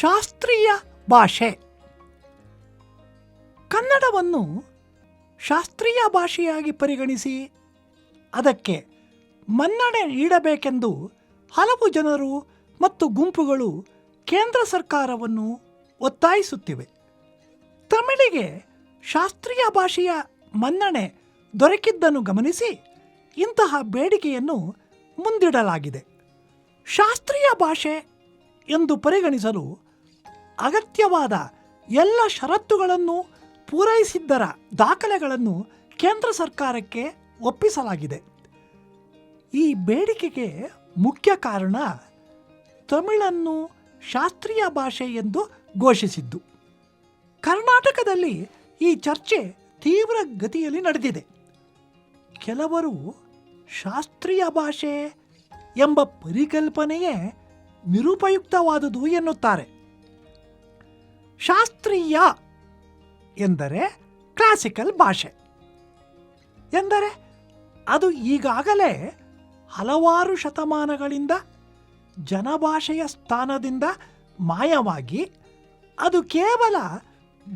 ಶಾಸ್ತ್ರೀಯ ಭಾಷೆ. ಕನ್ನಡವನ್ನು ಶಾಸ್ತ್ರೀಯ ಭಾಷೆಯಾಗಿ ಪರಿಗಣಿಸಿ ಅದಕ್ಕೆ ಮನ್ನಣೆ ನೀಡಬೇಕೆಂದು ಹಲವು ಜನರು ಮತ್ತು ಗುಂಪುಗಳು ಕೇಂದ್ರ ಸರ್ಕಾರವನ್ನು ಒತ್ತಾಯಿಸುತ್ತಿವೆ. ತಮಿಳಿಗೆ ಶಾಸ್ತ್ರೀಯ ಭಾಷೆಯ ಮನ್ನಣೆ ದೊರಕಿದ್ದನ್ನು ಗಮನಿಸಿ ಇಂತಹ ಬೇಡಿಕೆಯನ್ನು ಮುಂದಿಡಲಾಗಿದೆ. ಶಾಸ್ತ್ರೀಯ ಭಾಷೆ ಎಂದು ಪರಿಗಣಿಸಲು ಅಗತ್ಯವಾದ ಎಲ್ಲ ಷರತ್ತುಗಳನ್ನು ಪೂರೈಸಿದ್ದರ ದಾಖಲೆಗಳನ್ನು ಕೇಂದ್ರ ಸರ್ಕಾರಕ್ಕೆ ಒಪ್ಪಿಸಲಾಗಿದೆ. ಈ ಬೇಡಿಕೆಗೆ ಮುಖ್ಯ ಕಾರಣ ತಮಿಳನ್ನು ಶಾಸ್ತ್ರೀಯ ಭಾಷೆ ಎಂದು ಘೋಷಿಸಿದ್ದು. ಕರ್ನಾಟಕದಲ್ಲಿ ಈ ಚರ್ಚೆ ತೀವ್ರ ಗತಿಯಲ್ಲಿ ನಡೆದಿದೆ. ಕೆಲವರು ಶಾಸ್ತ್ರೀಯ ಭಾಷೆ ಎಂಬ ಪರಿಕಲ್ಪನೆಯೇ ನಿರುಪಯುಕ್ತವಾದುದು ಎನ್ನುತ್ತಾರೆ. ಶಾಸ್ತ್ರೀಯ ಎಂದರೆ ಕ್ಲಾಸಿಕಲ್ ಭಾಷೆ. ಎಂದರೆ ಅದು ಈಗಾಗಲೇ ಹಲವಾರು ಶತಮಾನಗಳಿಂದ ಜನಭಾಷೆಯ ಸ್ಥಾನದಿಂದ ಮಾಯವಾಗಿ ಅದು ಕೇವಲ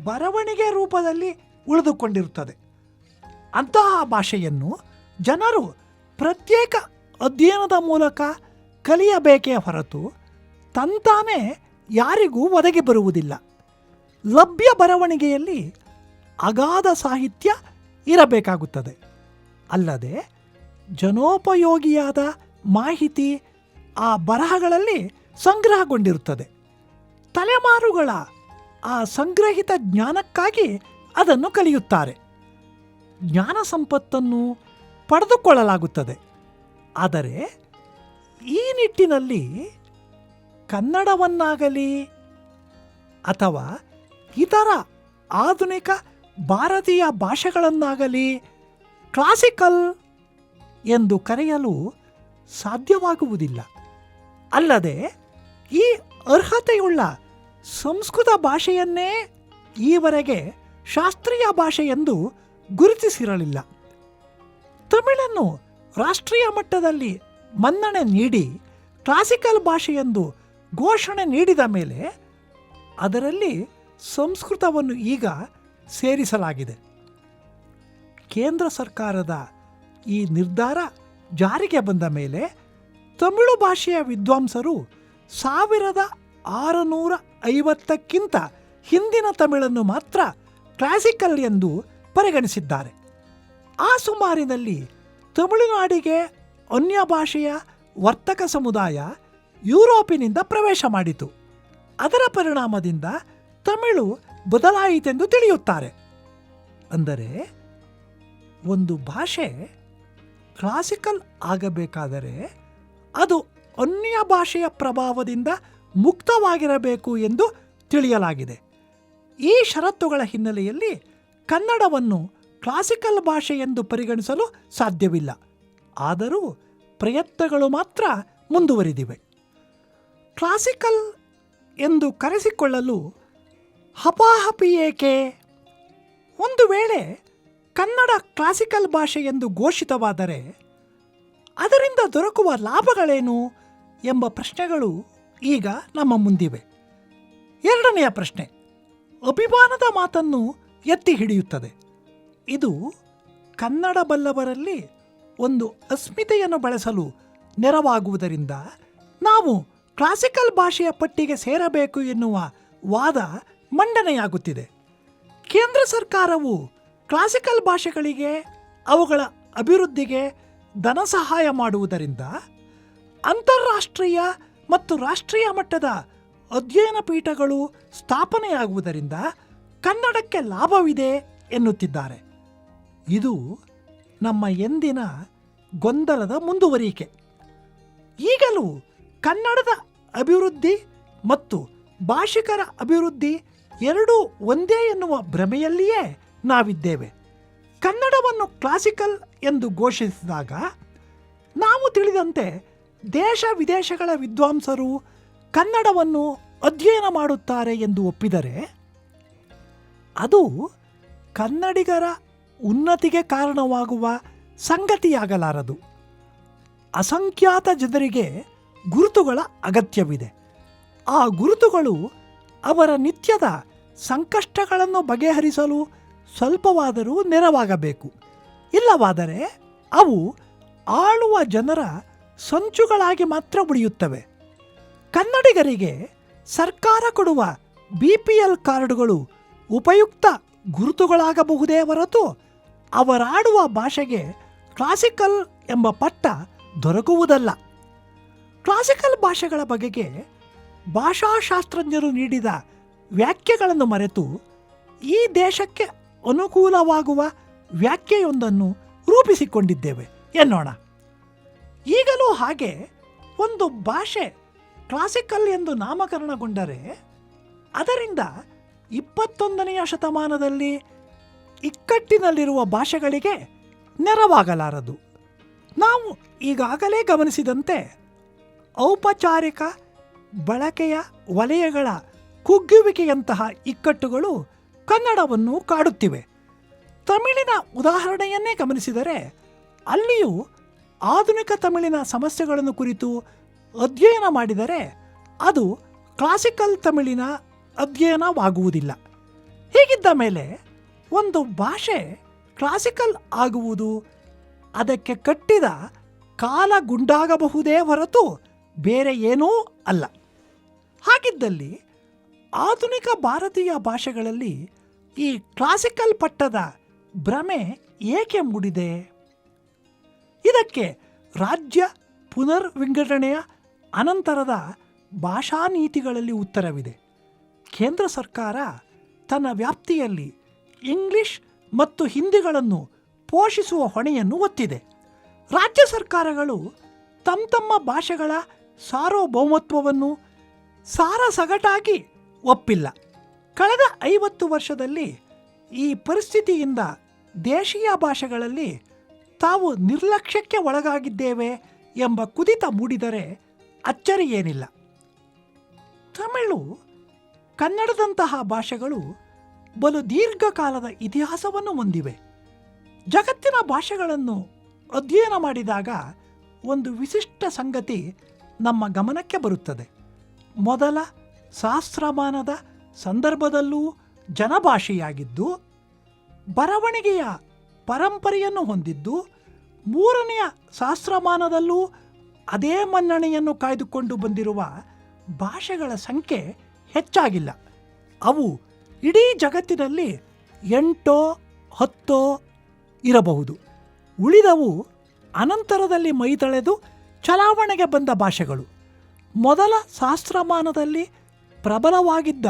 ಬರವಣಿಗೆ ರೂಪದಲ್ಲಿ ಉಳಿದುಕೊಂಡಿರುತ್ತದೆ. ಅಂತಹ ಭಾಷೆಯನ್ನು ಜನರು ಪ್ರತ್ಯೇಕ ಅಧ್ಯಯನದ ಮೂಲಕ ಕಲಿಯಬೇಕೇ ಹೊರತು ತಂತಾನೇ ಯಾರಿಗೂ ಒದಗಿ ಬರುವುದಿಲ್ಲ. ಲಭ್ಯ ಬರವಣಿಗೆಯಲ್ಲಿ ಅಗಾಧ ಸಾಹಿತ್ಯ ಇರಬೇಕಾಗುತ್ತದೆ. ಅಲ್ಲದೆ ಜನೋಪಯೋಗಿಯಾದ ಮಾಹಿತಿ ಆ ಬರಹಗಳಲ್ಲಿ ಸಂಗ್ರಹಗೊಂಡಿರುತ್ತದೆ. ತಲೆಮಾರುಗಳ ಆ ಸಂಗ್ರಹಿತ ಜ್ಞಾನಕ್ಕಾಗಿ ಅದನ್ನು ಕಲಿಯುತ್ತಾರೆ. ಜ್ಞಾನ ಸಂಪತ್ತನ್ನು ಪಡೆದುಕೊಳ್ಳಲಾಗುತ್ತದೆ. ಆದರೆ ಈ ನಿಟ್ಟಿನಲ್ಲಿ ಕನ್ನಡವನ್ನಾಗಲಿ ಅಥವಾ ಇತರ ಆಧುನಿಕ ಭಾರತೀಯ ಭಾಷೆಗಳನ್ನಾಗಲಿ ಕ್ಲಾಸಿಕಲ್ ಎಂದು ಕರೆಯಲು ಸಾಧ್ಯವಾಗುವುದಿಲ್ಲ. ಅಲ್ಲದೆ ಈ ಅರ್ಹತೆಯುಳ್ಳ ಸಂಸ್ಕೃತ ಭಾಷೆಯನ್ನೇ ಈವರೆಗೆ ಶಾಸ್ತ್ರೀಯ ಭಾಷೆ ಎಂದು ಗುರುತಿಸಿರಲಿಲ್ಲ. ತಮಿಳನ್ನು ರಾಷ್ಟ್ರೀಯ ಮಟ್ಟದಲ್ಲಿ ಮನ್ನಣೆ ನೀಡಿ ಕ್ಲಾಸಿಕಲ್ ಭಾಷೆಯೆಂದು ಘೋಷಣೆ ನೀಡಿದ ಮೇಲೆ ಅದರಲ್ಲಿ ಸಂಸ್ಕೃತವನ್ನು ಈಗ ಸೇರಿಸಲಾಗಿದೆ. ಕೇಂದ್ರ ಸರ್ಕಾರದ ಈ ನಿರ್ಧಾರ ಜಾರಿಗೆ ಬಂದ ಮೇಲೆ ತಮಿಳು ಭಾಷೆಯ ವಿದ್ವಾಂಸರು ಸಾವಿರದ ಆರುನೂರ ಐವತ್ತಕ್ಕಿಂತ ಹಿಂದಿನ ತಮಿಳನ್ನು ಮಾತ್ರ ಕ್ಲಾಸಿಕಲ್ ಎಂದು ಪರಿಗಣಿಸಿದ್ದಾರೆ. ಆ ಸುಮಾರಿನಲ್ಲಿ ತಮಿಳುನಾಡಿಗೆ ಅನ್ಯ ಭಾಷೆಯ ವರ್ತಕ ಸಮುದಾಯ ಯುರೋಪಿನಿಂದ ಪ್ರವೇಶ ಮಾಡಿತು. ಅದರ ಪರಿಣಾಮದಿಂದ ತಮಿಳು ಬದಲಾಯಿತೆಂದು ತಿಳಿಯುತ್ತಾರೆ. ಅಂದರೆ, ಒಂದು ಭಾಷೆ ಕ್ಲಾಸಿಕಲ್ ಆಗಬೇಕಾದರೆ ಅದು ಅನ್ಯ ಭಾಷೆಯ ಪ್ರಭಾವದಿಂದ ಮುಕ್ತವಾಗಿರಬೇಕು ಎಂದು ತಿಳಿಯಲಾಗಿದೆ. ಈ ಷರತ್ತುಗಳ ಹಿನ್ನೆಲೆಯಲ್ಲಿ ಕನ್ನಡವನ್ನು ಕ್ಲಾಸಿಕಲ್ ಭಾಷೆ ಎಂದು ಪರಿಗಣಿಸಲು ಸಾಧ್ಯವಿಲ್ಲ. ಆದರೂ ಪ್ರಯತ್ನಗಳು ಮಾತ್ರ ಮುಂದುವರಿದಿವೆ. ಕ್ಲಾಸಿಕಲ್ ಎಂದು ಕರೆಸಿಕೊಳ್ಳಲು ಹಪಾಹಪಿ ಏಕೆ? ಒಂದು ವೇಳೆ ಕನ್ನಡ ಕ್ಲಾಸಿಕಲ್ ಭಾಷೆ ಎಂದು ಘೋಷಿತವಾದರೆ ಅದರಿಂದ ದೊರಕುವ ಲಾಭಗಳೇನು ಎಂಬ ಪ್ರಶ್ನೆಗಳು ಈಗ ನಮ್ಮ ಮುಂದಿವೆ. ಎರಡನೆಯ ಪ್ರಶ್ನೆ, ಅಭಿಮಾನದ ಮಾತನ್ನು ಎತ್ತಿ ಹಿಡಿಯುತ್ತದೆ. ಇದು ಕನ್ನಡ ಬಲ್ಲವರಲ್ಲಿ ಒಂದು ಅಸ್ಮಿತೆಯನ್ನು ಬಳಸಲು ನೆರವಾಗುವುದರಿಂದ ನಾವು ಕ್ಲಾಸಿಕಲ್ ಭಾಷೆಯ ಪಟ್ಟಿಗೆ ಸೇರಬೇಕು ಎನ್ನುವ ವಾದ ಮಂಡನೆಯಾಗುತ್ತಿದೆ. ಕೇಂದ್ರ ಸರ್ಕಾರವು ಕ್ಲಾಸಿಕಲ್ ಭಾಷೆಗಳಿಗೆ, ಅವುಗಳ ಅಭಿವೃದ್ಧಿಗೆ ಧನ ಸಹಾಯ ಮಾಡುವುದರಿಂದ ಅಂತಾರಾಷ್ಟ್ರೀಯ ಮತ್ತು ರಾಷ್ಟ್ರೀಯ ಮಟ್ಟದ ಅಧ್ಯಯನ ಪೀಠಗಳು ಸ್ಥಾಪನೆಯಾಗುವುದರಿಂದ ಕನ್ನಡಕ್ಕೆ ಲಾಭವಿದೆ ಎನ್ನುತ್ತಿದ್ದಾರೆ. ಇದು ನಮ್ಮ ಎಂದಿನ ಗೊಂದಲದ ಮುಂದುವರಿಕೆ. ಈಗಲೂ ಕನ್ನಡದ ಅಭಿವೃದ್ಧಿ ಮತ್ತು ಭಾಷಿಕರ ಅಭಿವೃದ್ಧಿ ಎರಡೂ ಒಂದೇ ಎನ್ನುವ ಭ್ರಮೆಯಲ್ಲಿಯೇ ನಾವಿದ್ದೇವೆ. ಕನ್ನಡವನ್ನು ಕ್ಲಾಸಿಕಲ್ ಎಂದು ಘೋಷಿಸಿದಾಗ ನಾವು ತಿಳಿದಂತೆ ದೇಶ ವಿದೇಶಗಳ ವಿದ್ವಾಂಸರು ಕನ್ನಡವನ್ನು ಅಧ್ಯಯನ ಮಾಡುತ್ತಾರೆ ಎಂದು ಒಪ್ಪಿದರೆ ಅದು ಕನ್ನಡಿಗರ ಉನ್ನತಿಗೆ ಕಾರಣವಾಗುವ ಸಂಗತಿಯಾಗಲಾರದು. ಅಸಂಖ್ಯಾತ ಜನರಿಗೆ ಗುರುತುಗಳ ಅಗತ್ಯವಿದೆ. ಆ ಗುರುತುಗಳು ಅವರ ನಿತ್ಯದ ಸಂಕಷ್ಟಗಳನ್ನು ಬಗೆಹರಿಸಲು ಸ್ವಲ್ಪವಾದರೂ ನೆರವಾಗಬೇಕು. ಇಲ್ಲವಾದರೆ ಅವು ಆಳುವ ಜನರ ಸಂಚುಗಳಾಗಿ ಮಾತ್ರ ಉಳಿಯುತ್ತವೆ. ಕನ್ನಡಿಗರಿಗೆ ಸರ್ಕಾರ ಕೊಡುವ ಬಿ ಪಿ ಎಲ್ ಕಾರ್ಡುಗಳು ಉಪಯುಕ್ತ ಗುರುತುಗಳಾಗಬಹುದೇ ಹೊರತು ಅವರಾಡುವ ಭಾಷೆಗೆ ಕ್ಲಾಸಿಕಲ್ ಎಂಬ ಪಟ್ಟ ದೊರಕುವುದಲ್ಲ. ಕ್ಲಾಸಿಕಲ್ ಭಾಷೆಗಳ ಬಗೆಗೆ ಭಾಷಾಶಾಸ್ತ್ರಜ್ಞರು ನೀಡಿದ ವ್ಯಾಖ್ಯೆಗಳನ್ನು ಮರೆತು ಈ ದೇಶಕ್ಕೆ ಅನುಕೂಲವಾಗುವ ವ್ಯಾಖ್ಯೆಯೊಂದನ್ನು ರೂಪಿಸಿಕೊಂಡಿದ್ದೇವೆ. ಎನ್ನೋಣ. ಈಗಲೂ ಹಾಗೆ ಒಂದು ಭಾಷೆ ಕ್ಲಾಸಿಕಲ್ ಎಂದು ನಾಮಕರಣಗೊಂಡರೆ ಅದರಿಂದ ಇಪ್ಪತ್ತೊಂದನೆಯ ಶತಮಾನದಲ್ಲಿ ಇಕ್ಕಟ್ಟಿನಲ್ಲಿರುವ ಭಾಷೆಗಳಿಗೆ ನೆರವಾಗಲಾರದು. ನಾವು ಈಗಾಗಲೇ ಗಮನಿಸಿದಂತೆ ಔಪಚಾರಿಕ ಬಳಕೆಯ ವಲಯಗಳ ಕುಗ್ಗುವಿಕೆಯಂತಹ ಇಕ್ಕಟ್ಟುಗಳು ಕನ್ನಡವನ್ನು ಕಾಡುತ್ತಿವೆ. ತಮಿಳಿನ ಉದಾಹರಣೆಯನ್ನೇ ಗಮನಿಸಿದರೆ, ಅಲ್ಲಿಯೂ ಆಧುನಿಕ ತಮಿಳಿನ ಸಮಸ್ಯೆಗಳನ್ನು ಕುರಿತು ಅಧ್ಯಯನ ಮಾಡಿದರೆ, ಅದು ಕ್ಲಾಸಿಕಲ್ ತಮಿಳಿನ ಅಧ್ಯಯನವಾಗುವುದಿಲ್ಲ. ಹೀಗಿದ್ದ ಮೇಲೆ ಒಂದು ಭಾಷೆ ಕ್ಲಾಸಿಕಲ್ ಆಗುವುದು, ಅದಕ್ಕೆ ಕಟ್ಟಿದ ಕಾಲ ಗುಂಡಾಗಬಹುದೇ ಹೊರತು ಬೇರೆ ಏನೂ ಅಲ್ಲ. ಹಾಗಿದ್ದಲ್ಲಿ ಆಧುನಿಕ ಭಾರತೀಯ ಭಾಷೆಗಳಲ್ಲಿ ಈ ಕ್ಲಾಸಿಕಲ್ ಪಟ್ಟದ ಭ್ರಮೆ ಏಕೆ ಮೂಡಿದೆ? ಇದಕ್ಕೆ ರಾಜ್ಯ ಪುನರ್ ವಿಂಗಡಣೆಯ ಅನಂತರದ ಭಾಷಾ ನೀತಿಗಳಲ್ಲಿ ಉತ್ತರವಿದೆ. ಕೇಂದ್ರ ಸರ್ಕಾರ ತನ್ನ ವ್ಯಾಪ್ತಿಯಲ್ಲಿ ಇಂಗ್ಲಿಷ್ ಮತ್ತು ಹಿಂದಿಗಳನ್ನು ಪೋಷಿಸುವ ಹೊಣೆಯನ್ನು ಒತ್ತಿದೆ ರಾಜ್ಯ ಸರ್ಕಾರಗಳು ತಮ್ಮ ತಮ್ಮ ಭಾಷೆಗಳ ಸಾರ್ವಭೌಮತ್ವವನ್ನು ಸಾರಸಗಟಾಗಿ ಒಪ್ಪಿಲ್ಲ. ಕಳೆದ ಐವತ್ತು ವರ್ಷದಲ್ಲಿ ಈ ಪರಿಸ್ಥಿತಿಯಿಂದ ದೇಶೀಯ ಭಾಷೆಗಳಲ್ಲಿ ತಾವು ನಿರ್ಲಕ್ಷ್ಯಕ್ಕೆ ಒಳಗಾಗಿದ್ದೇವೆ ಎಂಬ ಕುದಿತ ಮೂಡಿದರೆ ಅಚ್ಚರಿ ಏನಿಲ್ಲ. ತಮಿಳು ಕನ್ನಡದಂತಹ ಭಾಷೆಗಳು ಬಲು ದೀರ್ಘಕಾಲದ ಇತಿಹಾಸವನ್ನು ಹೊಂದಿವೆ. ಜಗತ್ತಿನ ಭಾಷೆಗಳನ್ನು ಅಧ್ಯಯನ ಮಾಡಿದಾಗ ಒಂದು ವಿಶಿಷ್ಟ ಸಂಗತಿ ನಮ್ಮ ಗಮನಕ್ಕೆ ಬರುತ್ತದೆ. ಮೊದಲ ಸಹಸ್ರಮಾನದ ಸಂದರ್ಭದಲ್ಲೂ ಜನಭಾಷೆಯಾಗಿದ್ದು, ಬರವಣಿಗೆಯ ಪರಂಪರೆಯನ್ನು ಹೊಂದಿದ್ದು, ಮೂರನೆಯ ಸಹಸ್ರಮಾನದಲ್ಲೂ ಅದೇ ಮನ್ನಣೆಯನ್ನು ಕಾಯ್ದುಕೊಂಡು ಬಂದಿರುವ ಭಾಷೆಗಳ ಸಂಖ್ಯೆ ಹೆಚ್ಚಾಗಿಲ್ಲ. ಅವು ಇಡೀ ಜಗತ್ತಿನಲ್ಲಿ ಎಂಟೋ, ಹತ್ತೋ ಇರಬಹುದು. ಉಳಿದವು ಅನಂತರದಲ್ಲಿ ಮೈತಳೆದು ಚಲಾವಣೆಗೆ ಬಂದ ಭಾಷೆಗಳು. ಮೊದಲ ಸಹಸ್ರಮಾನದಲ್ಲಿ ಪ್ರಬಲವಾಗಿದ್ದ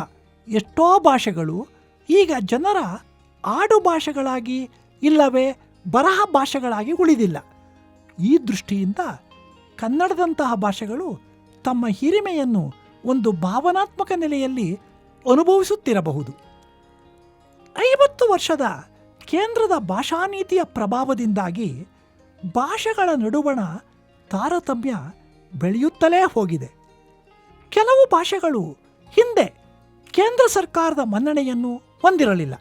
ಎಷ್ಟೋ ಭಾಷೆಗಳು ಈಗ ಜನರ ಆಡು ಭಾಷೆಗಳಾಗಿ ಇಲ್ಲವೇ ಬರಹ ಭಾಷೆಗಳಾಗಿ ಉಳಿದಿಲ್ಲ. ಈ ದೃಷ್ಟಿಯಿಂದ ಕನ್ನಡದಂತಹ ಭಾಷೆಗಳು ತಮ್ಮ ಹಿರಿಮೆಯನ್ನು ಒಂದು ಭಾವನಾತ್ಮಕ ನೆಲೆಯಲ್ಲಿ ಅನುಭವಿಸುತ್ತಿರಬಹುದು. ಐವತ್ತು ವರ್ಷದ ಕೇಂದ್ರದ ಭಾಷಾ ನೀತಿಯ ಪ್ರಭಾವದಿಂದಾಗಿ ಭಾಷೆಗಳ ನಡುವಣ ತಾರತಮ್ಯ ಬೆಳೆಯುತ್ತಲೇ ಹೋಗಿದೆ. ಕೆಲವು ಭಾಷೆಗಳು ಹಿಂದೆ ಕೇಂದ್ರ ಸರ್ಕಾರದ ಮನ್ನಣೆಯನ್ನು ಹೊಂದಿರಲಿಲ್ಲ.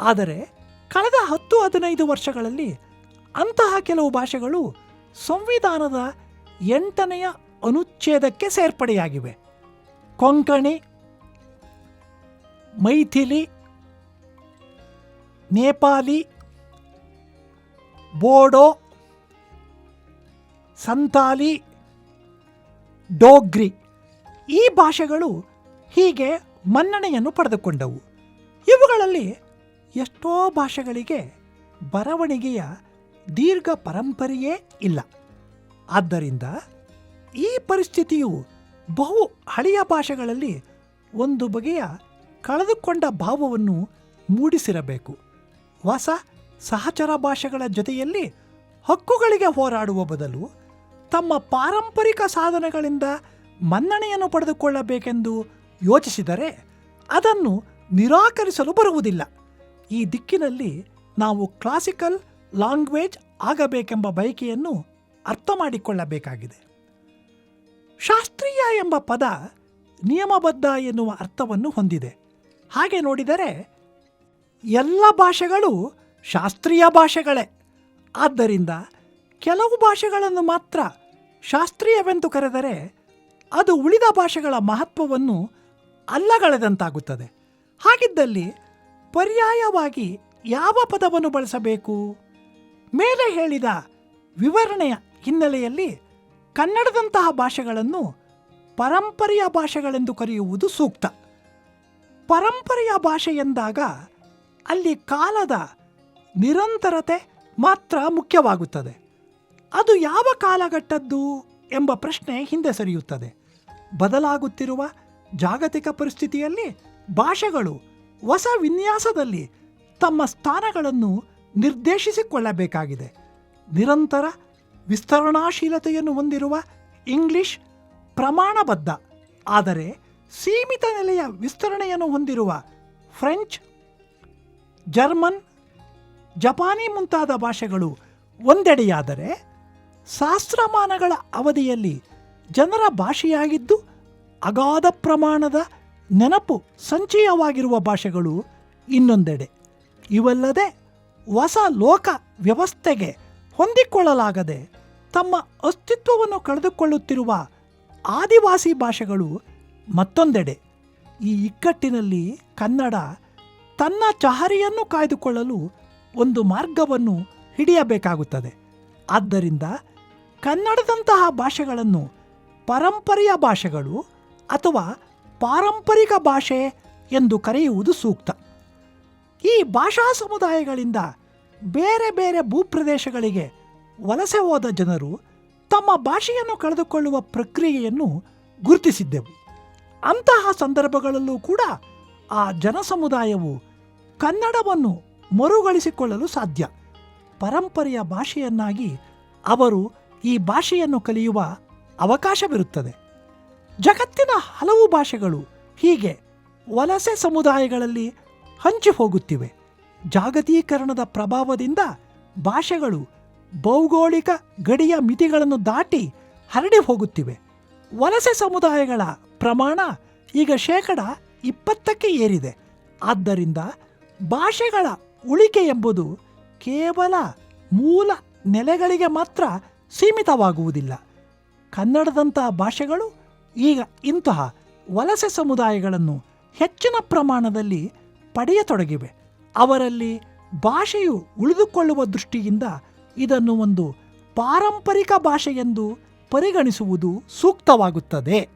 ಆದರೆ ಕಳೆದ ಹತ್ತು ಹದಿನೈದು ವರ್ಷಗಳಲ್ಲಿ ಅಂತಹ ಕೆಲವು ಭಾಷೆಗಳು ಸಂವಿಧಾನದ ಎಂಟನೆಯ ಅನುಚ್ಛೇದಕ್ಕೆ ಸೇರ್ಪಡೆಯಾಗಿವೆ. ಕೊಂಕಣಿ, ಮೈಥಿಲಿ, ನೇಪಾಲಿ, ಬೋಡೋ ಸಂತಾಲಿ ಡೋಗ್ರಿ. ಈ ಭಾಷೆಗಳು ಹೀಗೆ ಮನ್ನಣೆಯನ್ನು ಪಡೆದುಕೊಂಡವು. ಇವುಗಳಲ್ಲಿ ಎಷ್ಟೋ ಭಾಷೆಗಳಿಗೆ ಬರವಣಿಗೆಯ ದೀರ್ಘ ಪರಂಪರೆಯೇ ಇಲ್ಲ. ಆದ್ದರಿಂದ ಈ ಪರಿಸ್ಥಿತಿಯು ಬಹು ಹಳೆಯ ಭಾಷೆಗಳಲ್ಲಿ ಒಂದು ಬಗೆಯ ಕಳೆದುಕೊಂಡ ಭಾವವನ್ನು ಮೂಡಿಸಿರಬೇಕು. ಹೊಸ ಸಹಚರ ಭಾಷೆಗಳ ಜೊತೆಯಲ್ಲಿ ಹಕ್ಕುಗಳಿಗೆ ಹೋರಾಡುವ ಬದಲು ತಮ್ಮ ಪಾರಂಪರಿಕ ಸಾಧನೆಗಳಿಂದ ಮನ್ನಣೆಯನ್ನು ಪಡೆದುಕೊಳ್ಳಬೇಕೆಂದು ಯೋಚಿಸಿದರೆ ಅದನ್ನು ನಿರಾಕರಿಸಲು ಬರುವುದಿಲ್ಲ. ಈ ದಿಕ್ಕಿನಲ್ಲಿ ನಾವು ಕ್ಲಾಸಿಕಲ್ ಲಾಂಗ್ವೇಜ್ ಆಗಬೇಕೆಂಬ ಬಯಕೆಯನ್ನು ಅರ್ಥ ಮಾಡಿಕೊಳ್ಳಬೇಕಾಗಿದೆ ಶಾಸ್ತ್ರೀಯ ಎಂಬ ಪದ ನಿಯಮಬದ್ಧ ಎನ್ನುವ ಅರ್ಥವನ್ನು ಹೊಂದಿದೆ. ಹಾಗೆ ನೋಡಿದರೆ ಎಲ್ಲ ಭಾಷೆಗಳು ಶಾಸ್ತ್ರೀಯ ಭಾಷೆಗಳೇ. ಆದ್ದರಿಂದ ಕೆಲವು ಭಾಷೆಗಳನ್ನು ಮಾತ್ರ ಶಾಸ್ತ್ರೀಯವೆಂದು ಕರೆದರೆ ಅದು ಉಳಿದ ಭಾಷೆಗಳ ಮಹತ್ವವನ್ನು ಅಲ್ಲಗಳೆದಂತಾಗುತ್ತದೆ. ಹಾಗಿದ್ದಲ್ಲಿ ಪರ್ಯಾಯವಾಗಿ ಯಾವ ಪದವನ್ನು ಬಳಸಬೇಕು? ಮೇಲೆ ಹೇಳಿದ ವಿವರಣೆಯ ಹಿನ್ನೆಲೆಯಲ್ಲಿ ಕನ್ನಡದಂತಹ ಭಾಷೆಗಳನ್ನು ಪರಂಪರೆಯ ಭಾಷೆಗಳೆಂದು ಕರೆಯುವುದು ಸೂಕ್ತ. ಪರಂಪರೆಯ ಭಾಷೆ ಎಂದಾಗ ಅಲ್ಲಿ ಕಾಲದ ನಿರಂತರತೆ ಮಾತ್ರ ಮುಖ್ಯವಾಗುತ್ತದೆ. ಅದು ಯಾವ ಕಾಲಘಟ್ಟದ್ದು ಎಂಬ ಪ್ರಶ್ನೆ ಹಿಂದೆ ಸರಿಯುತ್ತದೆ. ಬದಲಾಗುತ್ತಿರುವ ಜಾಗತಿಕ ಪರಿಸ್ಥಿತಿಯಲ್ಲಿ ಭಾಷೆಗಳು ಹೊಸ ವಿನ್ಯಾಸದಲ್ಲಿ ತಮ್ಮ ಸ್ಥಾನಗಳನ್ನು ನಿರ್ದೇಶಿಸಿಕೊಳ್ಳಬೇಕಾಗಿದೆ. ನಿರಂತರ ವಿಸ್ತರಣಾಶೀಲತೆಯನ್ನು ಹೊಂದಿರುವ ಇಂಗ್ಲಿಷ್ ಪ್ರಮಾಣಬದ್ಧ, ಆದರೆ ಸೀಮಿತ ನೆಲೆಯ ವಿಸ್ತರಣೆಯನ್ನು ಹೊಂದಿರುವ ಫ್ರೆಂಚ್, ಜರ್ಮನ್, ಜಪಾನಿ ಮುಂತಾದ ಭಾಷೆಗಳು ಒಂದೆಡೆಯಾದರೆ ಸಹಸ್ರಮಾನಗಳ ಅವಧಿಯಲ್ಲಿ ಜನರ ಭಾಷೆಯಾಗಿದ್ದು ಅಗಾಧ ಪ್ರಮಾಣದ ನೆನಪು ಸಂಚಯವಾಗಿರುವ ಭಾಷೆಗಳು ಇನ್ನೊಂದೆಡೆ. ಇವಲ್ಲದೆ ಹೊಸ ಲೋಕ ವ್ಯವಸ್ಥೆಗೆ ಹೊಂದಿಕೊಳ್ಳಲಾಗದೆ ತಮ್ಮ ಅಸ್ತಿತ್ವವನ್ನು ಕಳೆದುಕೊಳ್ಳುತ್ತಿರುವ ಆದಿವಾಸಿ ಭಾಷೆಗಳು ಮತ್ತೊಂದೆಡೆ. ಈ ಇಕ್ಕಟ್ಟಿನಲ್ಲಿ ಕನ್ನಡ ತನ್ನ ಚಹರಿಯನ್ನು ಕಾಯ್ದುಕೊಳ್ಳಲು ಒಂದು ಮಾರ್ಗವನ್ನು ಹಿಡಿಯಬೇಕಾಗುತ್ತದೆ. ಆದ್ದರಿಂದ ಕನ್ನಡದಂತಹ ಭಾಷೆಗಳನ್ನು ಪರಂಪರೆಯ ಭಾಷೆಗಳು ಅಥವಾ ಪಾರಂಪರಿಕ ಭಾಷೆ ಎಂದು ಕರೆಯುವುದು ಸೂಕ್ತ. ಈ ಭಾಷಾ ಸಮುದಾಯಗಳಿಂದ ಬೇರೆ ಬೇರೆ ಭೂಪ್ರದೇಶಗಳಿಗೆ ವಲಸೆ ಹೋದ ಜನರು ತಮ್ಮ ಭಾಷೆಯನ್ನು ಕಳೆದುಕೊಳ್ಳುವ ಪ್ರಕ್ರಿಯೆಯನ್ನು ಗುರುತಿಸಿದ್ದೆವು. ಅಂತಹ ಸಂದರ್ಭಗಳಲ್ಲೂ ಕೂಡ ಆ ಜನಸಮುದಾಯವು ಕನ್ನಡವನ್ನು ಮರುಗಳಿಸಿಕೊಳ್ಳಲು ಸಾಧ್ಯ. ಪರಂಪರೆಯ ಭಾಷೆಯನ್ನಾಗಿ ಅವರು ಈ ಭಾಷೆಯನ್ನು ಕಲಿಯುವ ಅವಕಾಶವಿರುತ್ತದೆ. ಜಗತ್ತಿನ ಹಲವು ಭಾಷೆಗಳು ಹೀಗೆ ವಲಸೆ ಸಮುದಾಯಗಳಲ್ಲಿ ಹಂಚಿ ಹೋಗುತ್ತಿವೆ. ಜಾಗತೀಕರಣದ ಪ್ರಭಾವದಿಂದ ಭಾಷೆಗಳು ಭೌಗೋಳಿಕ ಗಡಿಯ ಮಿತಿಗಳನ್ನು ದಾಟಿ ಹರಡಿ ಹೋಗುತ್ತಿವೆ. ವಲಸೆ ಸಮುದಾಯಗಳ ಪ್ರಮಾಣ ಈಗ ಶೇಕಡ ಇಪ್ಪತ್ತಕ್ಕೆ ಏರಿದೆ. ಆದ್ದರಿಂದ ಭಾಷೆಗಳ ಉಳಿಕೆ ಎಂಬುದು ಕೇವಲ ಮೂಲ ನೆಲೆಗಳಿಗೆ ಮಾತ್ರ ಸೀಮಿತವಾಗುವುದಿಲ್ಲ. ಕನ್ನಡದಂತಹ ಭಾಷೆಗಳು ಈಗ ಇಂತಹ ವಲಸೆ ಸಮುದಾಯಗಳನ್ನು ಹೆಚ್ಚಿನ ಪ್ರಮಾಣದಲ್ಲಿ ಪಡೆಯತೊಡಗಿವೆ. ಅವರಲ್ಲಿ ಭಾಷೆಯು ಉಳಿದುಕೊಳ್ಳುವ ದೃಷ್ಟಿಯಿಂದ ಇದನ್ನು ಒಂದು ಪಾರಂಪರಿಕ ಭಾಷೆ ಎಂದು ಪರಿಗಣಿಸುವುದು ಸೂಕ್ತವಾಗುತ್ತದೆ.